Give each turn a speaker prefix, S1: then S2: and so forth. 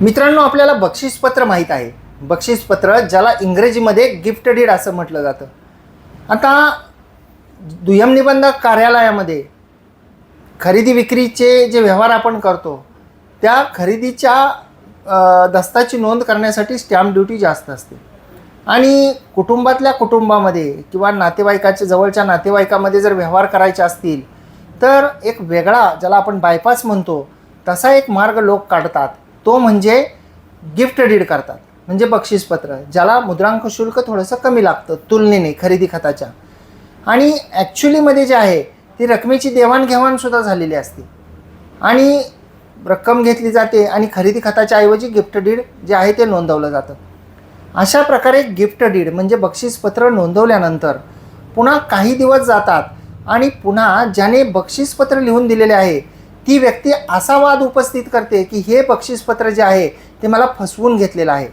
S1: मित्रांनो आपल्याला बक्षीसपत्र माहीत आहे. बक्षीसपत्र ज्याला इंग्रजीमध्ये गिफ्ट डीड असं म्हटलं जातं. आता दुय्यम निबंधक कार्यालयामध्ये खरेदी विक्रीचे जे व्यवहार आपण करतो त्या खरेदीच्या दस्ताची नोंद करण्यासाठी स्टॅम्प ड्युटी जास्त असते. आणि कुटुंबातल्या कुटुंबामध्ये किंवा नातेवाईकाच्या जवळच्या नातेवाईकामध्ये जर व्यवहार करायचे असतील तर एक वेगळा ज्याला आपण बायपास म्हणतो तसा एक मार्ग लोक काढतात. तो म्हणजे गिफ्ट डीड करतात. म्हणजे बक्षीसपत्र ज्याला मुद्रांक शुल्क थोडंसं कमी लागतं तुलनेने खरेदी खताच्या. आणि ॲक्च्युलीमध्ये जे आहे ती रकमेची देवाणघेवाणसुद्धा झालेली असते. आणि रक्कम घेतली जाते आणि खरेदी खताच्या ऐवजी गिफ्ट डीड जे आहे ते नोंदवलं जातं. अशा प्रकारे गिफ्ट डीड म्हणजे बक्षीसपत्र नोंदवल्यानंतर पुन्हा काही दिवस जातात आणि पुन्हा ज्याने बक्षीसपत्र लिहून दिलेले आहे ती व्यक्ती असा वाद उपस्थित करते की हे बक्षीसपत्र जे आहे ते मला फसवून घेतलेलं आहे.